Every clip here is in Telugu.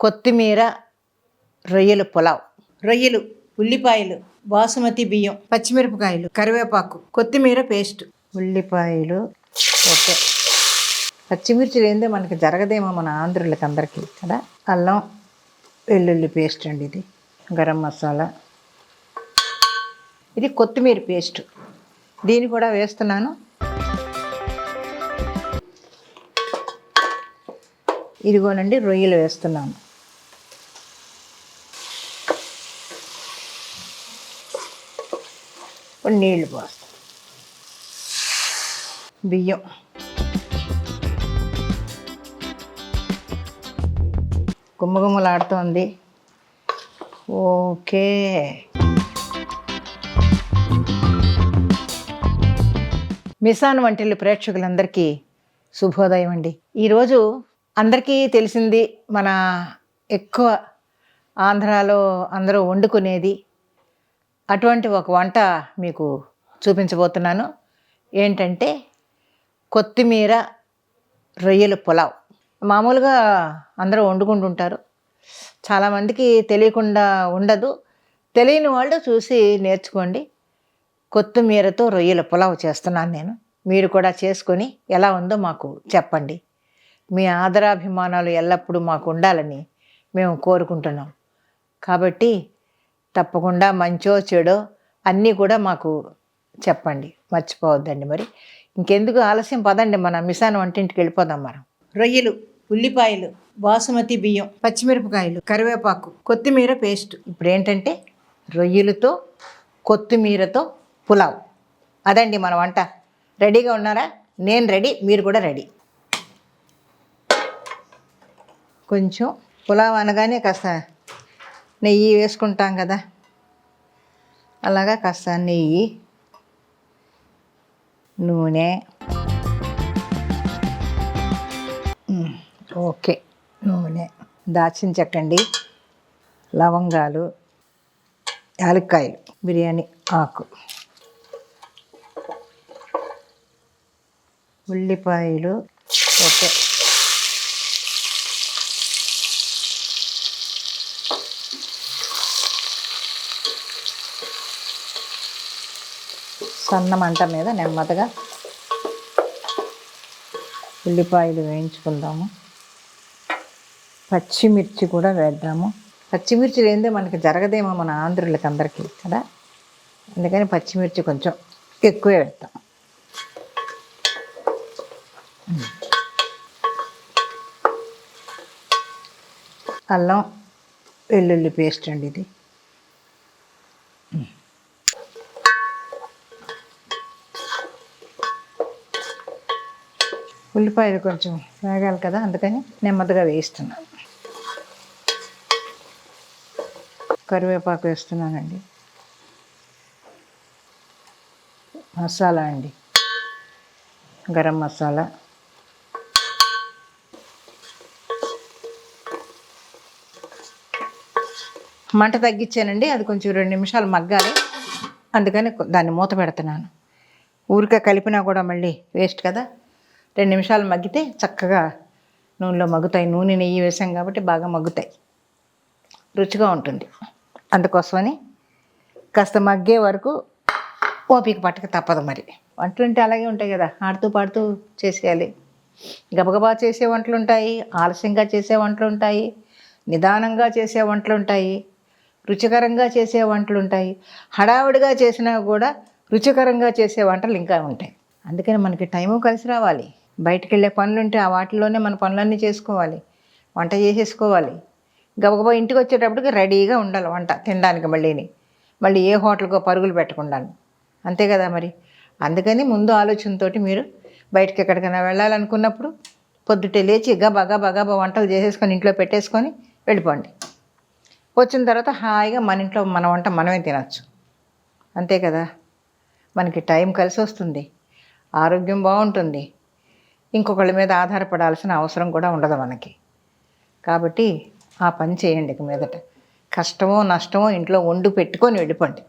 కొత్తిమీర రొయ్యలు పులావ్. రొయ్యలు ఉల్లిపాయలు బాసుమతి బియ్యం పచ్చిమిరపకాయలు కరివేపాకు కొత్తిమీర పేస్ట్. ఉల్లిపాయలు ఓకే. పచ్చిమిర్చి లేనిదే మనకి జరగదేమో మన ఆంధ్రులకి అందరికీ కదా? అల్లం వెల్లుల్లి పేస్ట్ అండి ఇది. గరం మసాలా. ఇది కొత్తిమీర పేస్ట్. దీన్ని కూడా వేస్తున్నాను. ఇదిగోనండి రొయ్యలు వేస్తున్నాను. ఇప్పుడు నీళ్ళు పోస్తాం. బియ్యం. గుమ్మగుమ్మలాడుతోంది. ఓకే. మిసాన్ వంటిల్లు ప్రేక్షకులందరికీ శుభోదయం అండి. ఈరోజు అందరికీ తెలిసింది మన ఎక్కువ ఆంధ్రాలో అందరూ వండుకునేది అటువంటి ఒక వంట మీకు చూపించబోతున్నాను. ఏంటంటే కొత్తిమీర రొయ్యల పులావ్. మామూలుగా అందరూ వండుకుంటుంటారు. చాలామందికి తెలియకుండా ఉండదు. తెలియని వాళ్ళు చూసి నేర్చుకోండి. కొత్తిమీరతో రొయ్యల పులావ్ చేస్తున్నాను నేను. మీరు కూడా చేసుకొని ఎలా ఉందో మాకు చెప్పండి. మీ ఆదరాభిమానాలు ఎల్లప్పుడూ మాకు ఉండాలని మేము కోరుకుంటున్నాం. కాబట్టి తప్పకుండా మంచో చెడో అన్నీ కూడా మాకు చెప్పండి. మర్చిపోవద్దండి మరి. ఇంకెందుకు ఆలస్యం? పదండి మన మిసాన్ వంటింటికి వెళ్ళిపోదాం మనం. రొయ్యలు ఉల్లిపాయలు బాసుమతి బియ్యం పచ్చిమిరపకాయలు కరివేపాకు కొత్తిమీర పేస్ట్. ఇప్పుడు ఏంటంటే రొయ్యలతో కొత్తిమీరతో పులావ్. అదండి మన వంట. రెడీగా ఉన్నారా? నేను రెడీ మీరు కూడా రెడీ. కొంచెం పులావ్ అనగానే కాస్త నెయ్యి వేసుకుంటాం కదా. అలాగా కాస్త నెయ్యి నూనె. ఓకే నూనె. దాచిన చెక్కండి లవంగాలు యాలక్కాయలు బిర్యానీ ఆకు. ఉల్లిపాయలు ఓకే. సన్న మంట మీద నెమ్మదిగా ఉల్లిపాయలు వేయించుకుందాము. పచ్చిమిర్చి కూడా వేద్దాము. పచ్చిమిర్చి లేనిదే మనకి జరగదేమో మన ఆంధ్రులకి అందరికీ కదా? అందుకని పచ్చిమిర్చి కొంచెం ఎక్కువే వేస్తాం అల్లం వెల్లుల్లి పేస్ట్ అండి ఇది. ఉల్లిపాయలు కొంచెం వేగాలి కదా అందుకని నెమ్మదిగా వేయిస్తున్నాను కరివేపాకు వేస్తున్నానండి. మసాలా అండి. గరం మసాలా. మంట తగ్గించానండి అది కొంచెం రెండు నిమిషాలు మగ్గాలి. అందుకని దాన్ని మూత పెడుతున్నాను. ఊరికే కలిపినా కూడా మళ్ళీ వేస్ట్ కదా. రెండు నిమిషాలు మగ్గితే చక్కగా నూనెలో మగ్గుతాయి. నూనె నెయ్యి వేసాం కాబట్టి బాగా మగ్గుతాయి. రుచిగా ఉంటుంది. అందుకోసమని కాస్త మగ్గే వరకు ఓపిక పట్టక తప్పదు మరి. వంటలు అంటే అలాగే ఉంటాయి కదా. ఆడుతూ పాడుతూ చేసేయాలి. గబగబా చేసే వంటలు ఉంటాయి. ఆలస్యంగా చేసే వంటలు ఉంటాయి. నిదానంగా చేసే వంటలు ఉంటాయి. రుచికరంగా చేసే వంటలు ఉంటాయి. హడావుడిగా చేసినా కూడా రుచికరంగా చేసే వంటలు ఇంకా ఉంటాయి. అందుకని మనకి టైము కలిసి రావాలి. బయటకు వెళ్ళే పనులు ఉంటే ఆ వాటిలోనే మన పనులన్నీ చేసుకోవాలి. వంట చేసేసుకోవాలి. గబగబా ఇంటికి వచ్చేటప్పటికి రెడీగా ఉండాలి వంట తినడానికి మళ్ళీని. మళ్ళీ ఏ హోటల్కో పరుగులు పెట్టకుండా అంతే కదా మరి. అందుకని ముందు ఆలోచనతోటి మీరు బయటకి ఎక్కడికైనా వెళ్ళాలనుకున్నప్పుడు పొద్దుటే లేచి గబా గబా గబా వంటలు చేసేసుకొని ఇంట్లో పెట్టేసుకొని వెళ్ళిపోండి. వచ్చిన తర్వాత హాయిగా మన ఇంట్లో మన వంట మనమే తినచ్చు. అంతే కదా. మనకి టైం కలిసి వస్తుంది ఆరోగ్యం బాగుంటుంది. ఇంకొకళ్ళ మీద ఆధారపడాల్సిన అవసరం కూడా ఉండదు మనకి. కాబట్టి ఆ పని చేయండి ఇక మీదట. కష్టమో నష్టమో ఇంట్లో వండు పెట్టుకొని వెళ్ళిపోండి.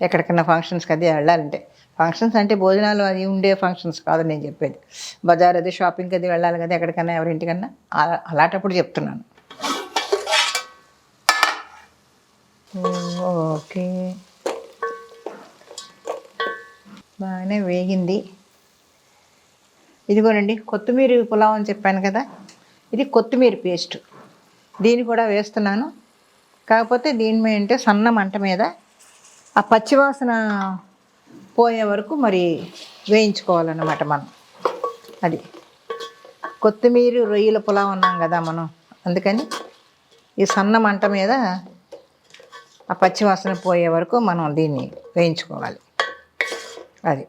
ఎక్కడికైనా ఫంక్షన్స్కి అది వెళ్ళాలంటే. ఫంక్షన్స్ అంటే భోజనాలు అది ఉండే ఫంక్షన్స్ కాదు నేను చెప్పేది. బజార్ అది షాపింగ్కి అది వెళ్ళాలి కదా ఎక్కడికైనా ఎవరింటికన్నా? అలాంటప్పుడు చెప్తున్నాను. ఓకే. బాగానే వేగింది. ఇదిగోనండి కొత్తిమీర పులావ్ అని చెప్పాను కదా ఇది కొత్తిమీర పేస్ట్. దీన్ని కూడా వేస్తున్నాను. కాకపోతే దీని మీద అంటే సన్న మంట మీద ఆ పచ్చివాసన పోయే వరకు మరి వేయించుకోవాలన్నమాట మనం. అది. కొత్తిమీర రొయ్యల పులావ్ అన్నాం కదా మనం. అందుకని ఈ సన్న మంట మీద ఆ పచ్చివాసన పోయే వరకు మనం దీన్ని వేయించుకోవాలి. అది.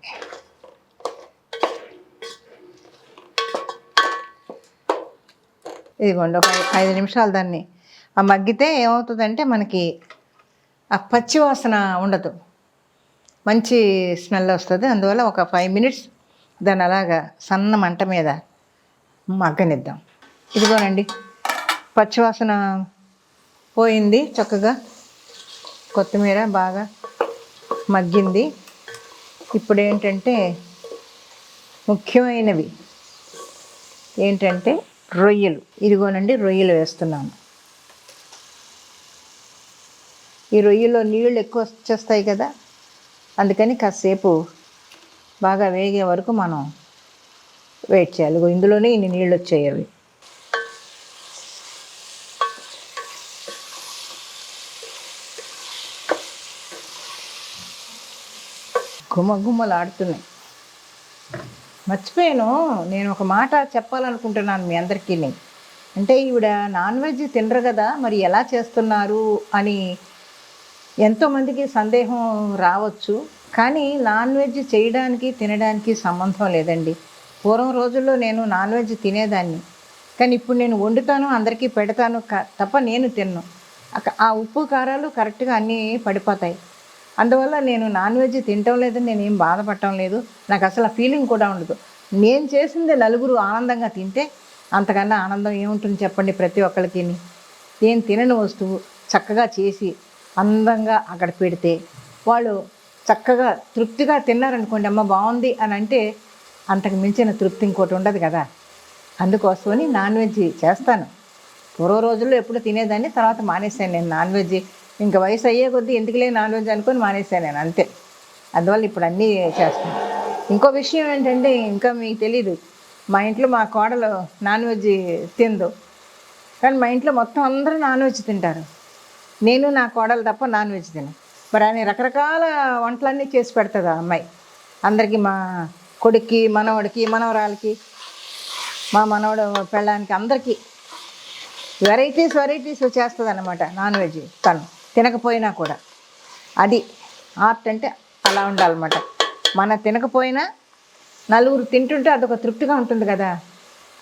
ఇదిగోండి ఒక ఐదు నిమిషాలు దాన్ని. ఆ మగ్గితే ఏమవుతుందంటే మనకి ఆ పచ్చి వాసన ఉండదు. మంచి స్మెల్ వస్తుంది. అందువల్ల ఒక ఫైవ్ మినిట్స్ దాన్ని అలాగా సన్న మంట మీద మగ్గనిద్దాం. ఇదిగోనండి పచ్చివాసన పోయింది చక్కగా. కొత్తిమీర బాగా మగ్గింది. ఇప్పుడు ఏంటంటే ముఖ్యమైనవి ఏంటంటే రొయ్యలు. ఇదిగోనండి రొయ్యలు వేస్తున్నాను. ఈ రొయ్యలో నీళ్ళు ఎక్కువ వచ్చేస్తాయి కదా అందుకని కాసేపు బాగా వేగే వరకు మనం వెయిట్ చేయాలి. ఇందులోనే ఇన్ని నీళ్ళు వచ్చాయి అవి. గుమ్మ ఆడుతున్నాయి మర్చిపోయాను. నేను ఒక మాట చెప్పాలనుకుంటున్నాను మీ అందరికీ. అంటే ఈవిడ నాన్ వెజ్ తినరు కదా మరి ఎలా చేస్తున్నారు అని ఎంతోమందికి సందేహం రావచ్చు. కానీ నాన్ వెజ్ చేయడానికి తినడానికి సంబంధం లేదండి. పూర్వం రోజుల్లో నేను నాన్ వెజ్ తినేదాన్ని. కానీ ఇప్పుడు నేను వండుతాను అందరికీ పెడతాను క- తప్ప నేను తిన్ను. ఆ ఉప్పు కారాలు కరెక్ట్గా అన్నీ పడిపోతాయి. అందువల్ల నేను నాన్ వెజ్ తినటం లేదు నేను ఏం బాధపడటం లేదు. నాకు అసలు ఆ ఫీలింగ్ కూడా ఉండదు. నేను చేసింది నలుగురు ఆనందంగా తింటే అంతకన్నా ఆనందం ఏముంటుంది చెప్పండి ప్రతి ఒక్కరికి నేను తినని వస్తువు చక్కగా చేసి అందంగా అక్కడ పెడితే వాళ్ళు చక్కగా తృప్తిగా తిన్నారనుకోండి అమ్మ బాగుంది అని అంటే అంతకు మించిన తృప్తి ఇంకోటి ఉండదు కదా. అందుకోసమని నాన్ వెజ్ చేస్తాను. పూర్వ రోజుల్లో ఎప్పుడు తినేదాన్ని తర్వాత మానేశాను నేను నాన్ వెజ్. ఇంకా వయసు అయ్యే కొద్దీ ఎందుకులే నాన్ వెజ్ అనుకొని మానేశాను నేను అంతే. అందువల్ల ఇప్పుడు అన్నీ చేస్తాను ఇంకో విషయం ఏంటంటే ఇంకా మీకు తెలీదు. మా ఇంట్లో మా కోడలు నాన్ వెజ్ తిందు. కానీ మా ఇంట్లో మొత్తం అందరూ నాన్ వెజ్ తింటారు. నేను నా కోడలు తప్ప నాన్ వెజ్ తిన మరి ఆయన రకరకాల వంటలన్నీ చేసి పెడుతుంది ఆ అమ్మాయి. అందరికీ మా కొడుక్కి మనవడికి మనవరాలకి మా మనవడు పెళ్ళానికి అందరికీ. వెరైటీస్ వెరైటీస్ చేస్తుంది అనమాట నాన్ వెజ్ తను. తినకపోయినా కూడా. అది ఆర్ట్ అంటే అలా ఉండాలన్నమాట. మన తినకపోయినా నలుగురు తింటుంటే అదొక తృప్తిగా ఉంటుంది కదా.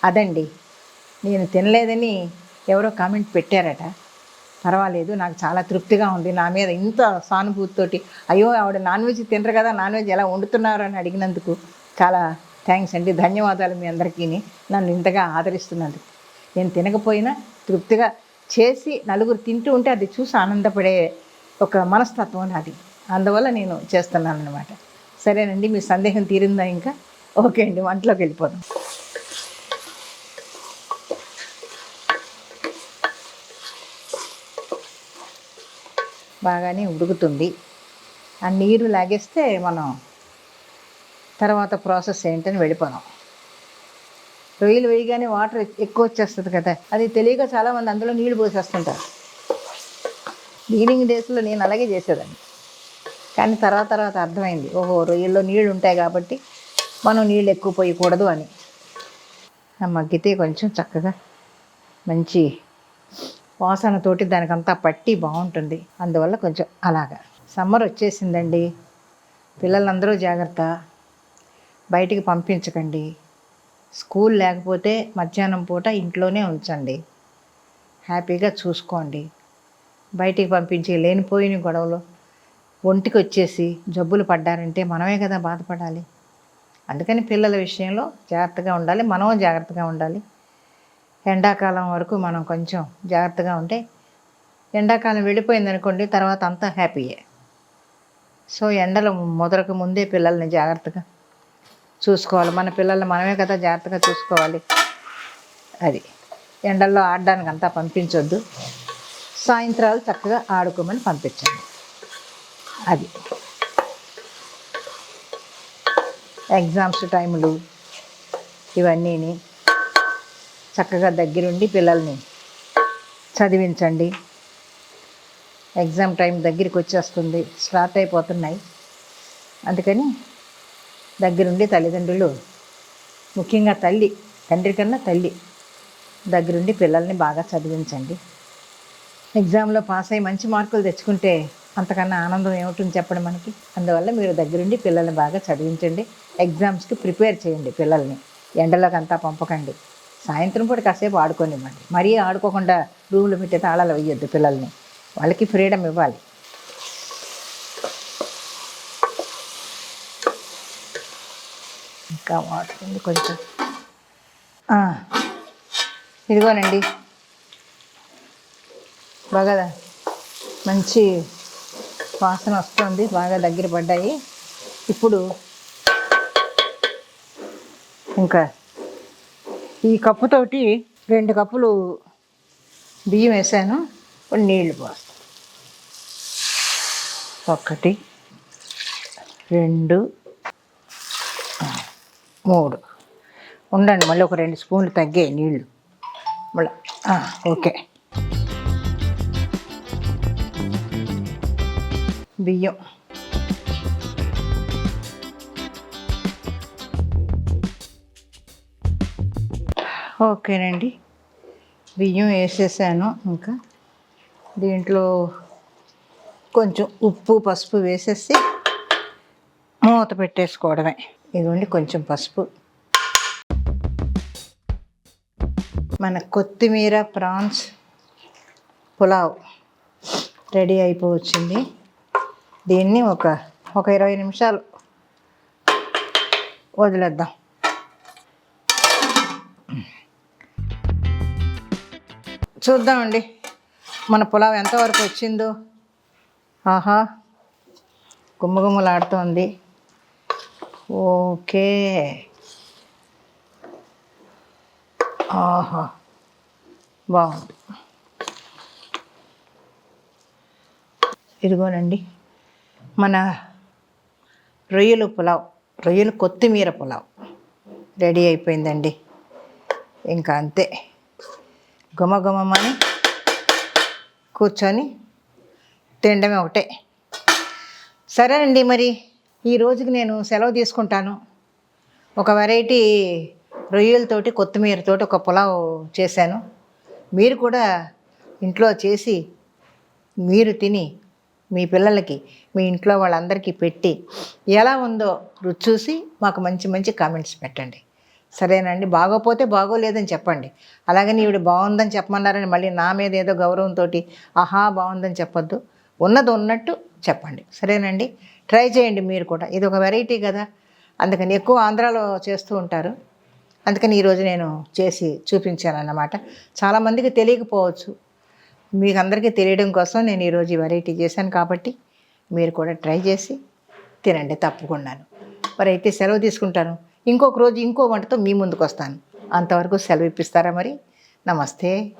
అదండి. నేను తినలేదని ఎవరో కామెంట్ పెట్టారట. పర్వాలేదు నాకు చాలా తృప్తిగా ఉంది. నా మీద ఇంత సానుభూతితోటి అయ్యో ఆవిడ నాన్ వెజ్ తినరు కదా నాన్ వెజ్ ఎలా వండుతున్నారు అని అడిగినందుకు చాలా థ్యాంక్స్ అండి. ధన్యవాదాలు మీ అందరికీ నన్ను ఇంతగా ఆదరిస్తున్నందుకు. నేను తినకపోయినా తృప్తిగా చేసి నలుగురు తింటూ ఉంటే అది చూసి ఆనందపడే ఒక మనస్తత్వం నాది అందువల్ల నేను చేస్తున్నాను అనమాట సరేనండి మీ సందేహం తీరిందా ఇంకా? ఓకే అండి వంటలోకి వెళ్ళిపోదాం. బాగానే ఉడుకుతుంది. ఆ నీరు లాగేస్తే మనం తర్వాత ప్రాసెస్ ఏంటని వెళ్ళిపోదాం. రొయ్యలు వేయగానే వాటర్ ఎక్కువ వచ్చేస్తుంది కదా. అది తెలియక చాలామంది అందులో నీళ్ళు పోసేస్తుంటారు. బిగినింగ్ డేస్లో నేను అలాగే చేసేదాన్ని. కానీ తర్వాత తర్వాత అర్థమైంది. ఓహో రొయ్యల్లో నీళ్ళు ఉంటాయి కాబట్టి మనం నీళ్ళు ఎక్కువ పోయకూడదు అని. మగ్గితే కొంచెం చక్కగా మంచి వాసనతోటి దానికంతా పట్టి బాగుంటుంది. అందువల్ల కొంచెం అలాగా. సమ్మర్ వచ్చేసిందండి. పిల్లలందరూ జాగ్రత్త. బయటికి పంపించకండి. స్కూల్ లేకపోతే మధ్యాహ్నం పూట ఇంట్లోనే ఉంచండి. హ్యాపీగా చూసుకోండి. బయటికి పంపించి లేనిపోయిన గొడవలు ఒంటికి వచ్చేసి జబ్బులు పడ్డారంటే మనమే కదా బాధపడాలి. అందుకని పిల్లల విషయంలో జాగ్రత్తగా ఉండాలి మనం జాగ్రత్తగా ఉండాలి. ఎండాకాలం వరకు మనం కొంచెం జాగ్రత్తగా ఉంటే ఎండాకాలం వెళ్ళిపోయింది అనుకోండి తర్వాత అంతా హ్యాపీయే. సో ఎండలు మొదలకు ముందే పిల్లల్ని జాగ్రత్తగా చూసుకోవాలి. మన పిల్లల్ని మనమే కదా జాగ్రత్తగా చూసుకోవాలి. అది. ఎండల్లో ఆడడానికి అంతా పంపించొద్దు. సాయంత్రాలు చక్కగా ఆడుకోమని పంపించండి. అది. ఎగ్జామ్స్ టైములు ఇవన్నీని చక్కగా దగ్గరుండి పిల్లల్ని చదివించండి. ఎగ్జామ్ టైం దగ్గరికి వచ్చేస్తుంది స్టార్ట్ అయిపోతున్నాయి. అందుకని దగ్గరుండి తల్లిదండ్రులు ముఖ్యంగా తల్లి తండ్రి కన్నా తల్లి దగ్గరుండి పిల్లల్ని బాగా చదివించండి. ఎగ్జామ్లో పాస్ అయ్యి మంచి మార్కులు తెచ్చుకుంటే అంతకన్నా ఆనందం ఏమిటని చెప్పండి మనకి? అందువల్ల మీరు దగ్గరుండి పిల్లల్ని బాగా చదివించండి. ఎగ్జామ్స్కి ప్రిపేర్ చేయండి పిల్లల్ని. ఎండలోకి అంతా పంపకండి. సాయంత్రం పూట కాసేపు ఆడుకోనివ్వండి. మరీ ఆడుకోకుండా రూములు పెట్టే తాళాలు వేయొద్దు పిల్లల్ని. వాళ్ళకి ఫ్రీడమ్ ఇవ్వాలి. ఇంకా వాటర్ ఉంది కొంచెం. ఇదిగోనండి. బాగా మంచి వాసన వస్తుంది బాగా దగ్గర పడ్డాయి. ఇప్పుడు ఇంకా ఈ కప్పుతోటి రెండు కప్పులు బియ్యం వేసాను ఇప్పుడు నీళ్ళు పోస్తాను. ఒకటి రెండు మూడు. ఉండండి మళ్ళీ ఒక రెండు స్పూన్లు తగ్గాయి నీళ్ళు. మళ్ళీ ఓకే. బియ్యం. ఓకేనండి. బియ్యం వేసేసాను ఇంకా. దీంట్లో కొంచెం ఉప్పు పసుపు వేసేసి మూత పెట్టేసుకోవడమే. ఇదిగోండి కొంచెం పసుపు. మన కొత్తిమీర ప్రాన్స్ పులావ్ రెడీ అయిపోవచ్చింది. దీన్ని ఒక ఒక ఇరవై నిమిషాలు వదిలేద్దాం. చూద్దామండి మన పులావ్ ఎంతవరకు వచ్చిందో. ఆహా గుమ్మగుమ్మలాడుతోంది. ఓకే ఆహా బాగుంది ఇదిగోనండి. మన రొయ్యలు పులావ్ రొయ్యలు కొత్తిమీర పులావ్ రెడీ అయిపోయిందండి. ఇంకా అంతే. గుమగుమని కూర్చొని తినడమే ఒకటే. సరేనండి మరి. ఈ రోజుకి నేను సెలవు తీసుకుంటాను. ఒక వెరైటీ రొయ్యలతోటి కొత్తిమీరతోటి ఒక పులావ్ చేశాను. మీరు కూడా ఇంట్లో చేసి మీరు తిని మీ పిల్లలకి మీ ఇంట్లో వాళ్ళందరికీ పెట్టి ఎలా ఉందో రుచి చూసి మాకు మంచి మంచి కామెంట్స్ పెట్టండి. సరేనండి? బాగోపోతే బాగోలేదని చెప్పండి. అలాగని ఈవిడ బాగుందని చెప్పమన్నారని మళ్ళీ నా మీద ఏదో గౌరవంతో ఆహా బాగుందని చెప్పొద్దు. ఉన్నది ఉన్నట్టు చెప్పండి. సరేనండి? ట్రై చేయండి మీరు కూడా. ఇది ఒక వెరైటీ కదా. అందుకని ఎక్కువ ఆంధ్రాలో చేస్తూ ఉంటారు. అందుకని ఈరోజు నేను చేసి చూపించాను అన్నమాట చాలామందికి తెలియకపోవచ్చు. మీకు అందరికీ తెలియడం కోసం నేను ఈరోజు ఈ వెరైటీ చేశాను కాబట్టి మీరు కూడా ట్రై చేసి తినండి తప్పకుండాను. మరి అయితే సెలవు తీసుకుంటాను. ఇంకొక రోజు ఇంకో వంటతో మీ ముందుకు వస్తాను అంతవరకు సెలవు ఇప్పిస్తారా మరి? నమస్తే.